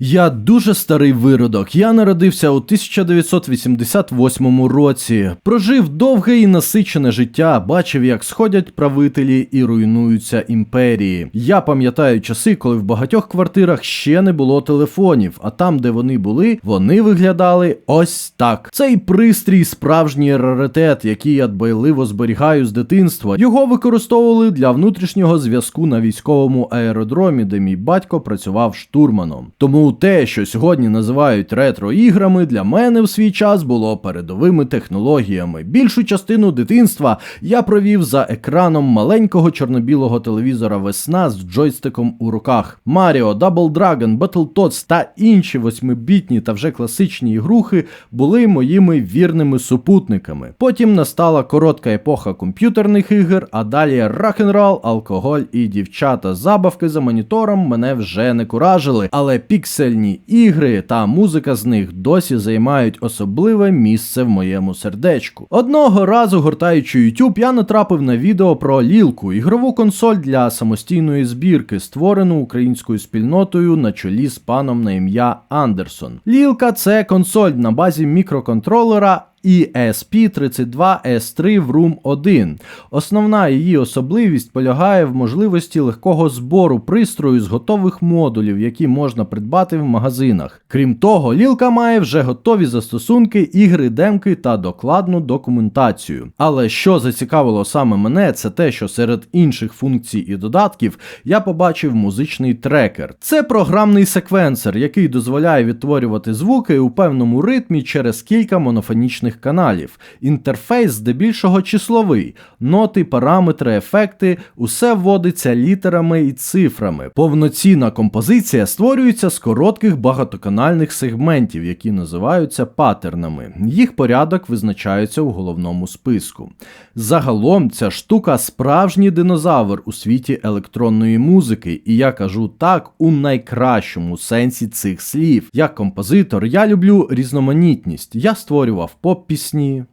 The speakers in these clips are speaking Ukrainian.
Я дуже старий виродок. Я народився у 1988 році. Прожив довге і насичене життя, бачив, як сходять правителі і руйнуються імперії. Я пам'ятаю часи, коли в багатьох квартирах ще не було телефонів, а там, де вони були, вони виглядали ось так. Цей пристрій справжній раритет, який я дбайливо зберігаю з дитинства. Його використовували для внутрішнього зв'язку на військовому аеродромі, де мій батько працював штурманом. Тому те, що сьогодні називають ретро-іграми, для мене в свій час було передовими технологіями. Більшу частину дитинства я провів за екраном маленького чорно-білого телевізора весна з джойстиком у руках. Маріо, Double Dragon, Battletoads та інші восьмибітні та вже класичні ігрухи були моїми вірними супутниками. Потім настала коротка епоха комп'ютерних ігор, а далі рок-н-рол, алкоголь і дівчата. Забавки за монітором мене вже не куражили, але піксельні ігри та музика з них досі займають особливе місце в моєму сердечку. Одного разу, гортаючи YouTube, я натрапив на відео про Лілку, ігрову консоль для самостійної збірки, створену українською спільнотою на чолі з паном на ім'я Андерсон. Лілка це консоль на базі мікроконтролера. І ESP32S3 в Room 1. Основна її особливість полягає в можливості легкого збору пристрою з готових модулів, які можна придбати в магазинах. Крім того, лілка має вже готові застосунки, ігри, демки та докладну документацію. Але що зацікавило саме мене, це те, що серед інших функцій і додатків я побачив музичний трекер. Це програмний секвенсор, який дозволяє відтворювати звуки у певному ритмі через кілька монофонічних каналів. Інтерфейс здебільшого числовий, ноти, параметри, ефекти, усе вводиться літерами і цифрами. Повноцінна композиція створюється з коротких багатоканальних сегментів, які називаються паттернами. Їх порядок визначається у головному списку. Загалом ця штука справжній динозавр у світі електронної музики, і я кажу так у найкращому сенсі цих слів. Як композитор, я люблю різноманітність. Я створював поп-пісні,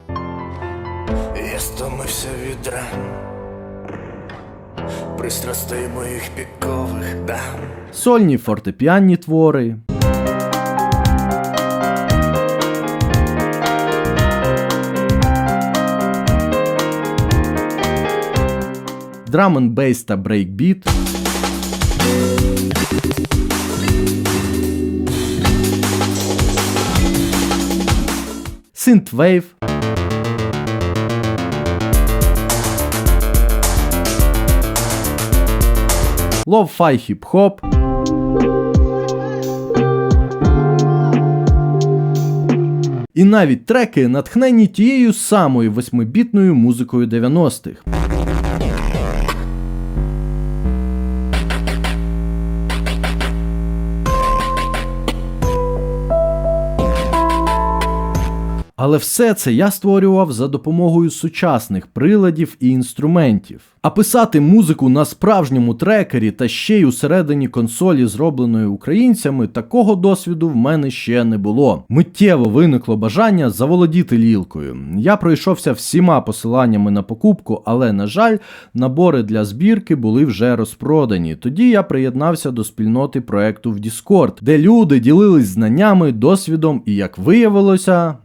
Я стомився від ран Пристрастей моїх пікових дам сольні фортепіанні твори. Драм н бейс та брейкбіт. Синтвейв. Лов-фай хіп-хоп. І навіть треки натхнені тією самою восьмибітною музикою 90-х. Але все це я створював за допомогою сучасних приладів і інструментів. А писати музику на справжньому трекері та ще й усередині консолі, зробленої українцями, такого досвіду в мене ще не було. Миттєво виникло бажання заволодіти лілкою. Я пройшовся всіма посиланнями на покупку, але, на жаль, набори для збірки були вже розпродані. Тоді я приєднався до спільноти проекту в Discord, де люди ділились знаннями, досвідом і, як виявилося,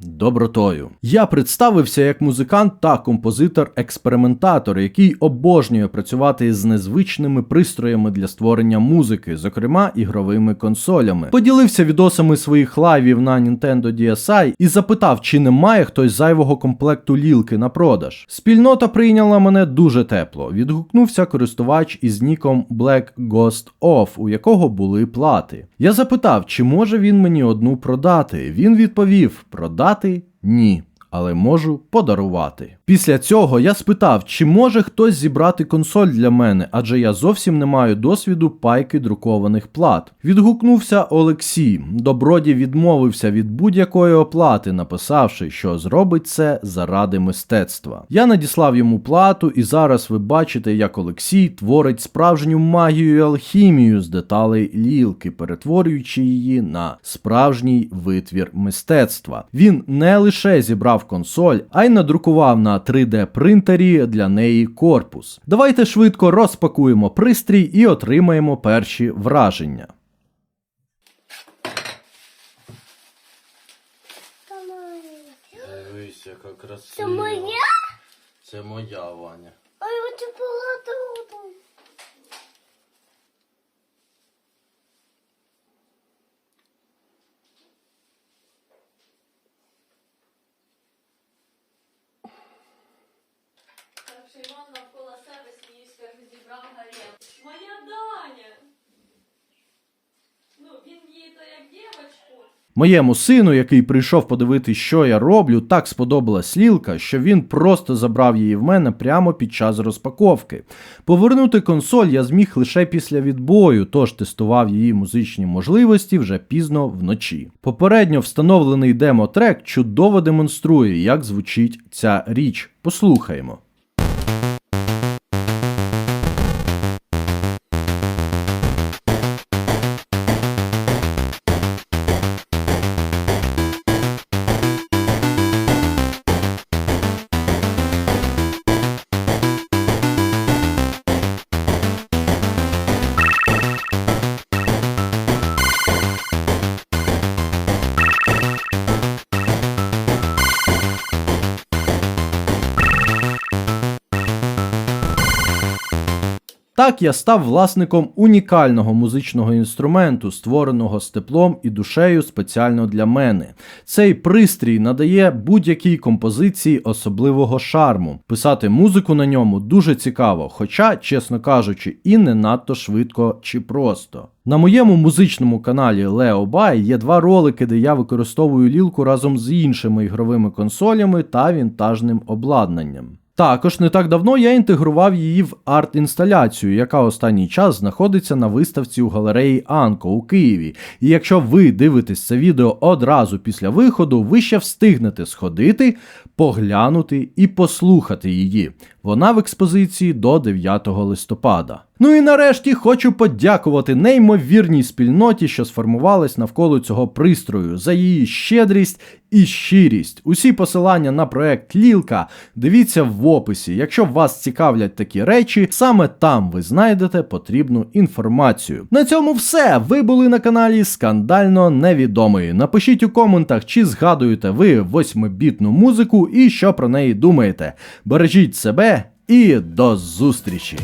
добротою. Я представився як музикант та композитор-експериментатор, який обожнює працювати з незвичними пристроями для створення музики, зокрема ігровими консолями. Поділився відосами своїх лайвів на Nintendo DSi і запитав, чи немає хтось зайвого комплекту лілки на продаж. Спільнота прийняла мене дуже тепло. Відгукнувся користувач із ніком Black Ghost Off, у якого були плати. Я запитав, чи може він мені одну продати. Він відповів: продати ні. Але можу подарувати. Після цього я спитав, чи може хтось зібрати консоль для мене, адже я зовсім не маю досвіду пайки друкованих плат. Відгукнувся Олексій. Доброді відмовився від будь-якої оплати, написавши, що зробить це заради мистецтва. Я надіслав йому плату, і зараз ви бачите, як Олексій творить справжню магію і алхімію з деталей лілки, перетворюючи її на справжній витвір мистецтва. Він не лише зібрав консоль, а й надрукував на 3D-принтері для неї корпус. Давайте швидко розпакуємо пристрій і отримаємо перші враження. Це моя? Це моя Ваня. Іван навколо себе сміюсь, зібрав гарем. Моя Даня! Ну, він їй то як дівочку. Моєму сину, який прийшов подивитись, що я роблю, так сподобалась лілка, що він просто забрав її в мене прямо під час розпаковки. Повернути консоль я зміг лише після відбою, тож тестував її музичні можливості вже пізно вночі. Попередньо встановлений демо-трек чудово демонструє, як звучить ця річ. Послухаємо. Так я став власником унікального музичного інструменту, створеного з теплом і душею спеціально для мене. Цей пристрій надає будь-якій композиції особливого шарму. Писати музику на ньому дуже цікаво, хоча, чесно кажучи, і не надто швидко чи просто. На моєму музичному каналі Leo By є два ролики, де я використовую лілку разом з іншими ігровими консолями та вінтажним обладнанням. Також не так давно я інтегрував її в арт-інсталяцію, яка останній час знаходиться на виставці у галереї Анко у Києві. І якщо ви дивитесь це відео одразу після виходу, ви ще встигнете сходити, поглянути і послухати її. Вона в експозиції до 9 листопада. Ну і нарешті хочу подякувати неймовірній спільноті, що сформувалась навколо цього пристрою, за її щедрість і щирість. Усі посилання на проект Лілка дивіться в описі. Якщо вас цікавлять такі речі, саме там ви знайдете потрібну інформацію. На цьому все. Ви були на каналі Скандально Невідомий. Напишіть у коментах, чи згадуєте ви восьмибітну музику і що про неї думаєте. Бережіть себе і до зустрічі!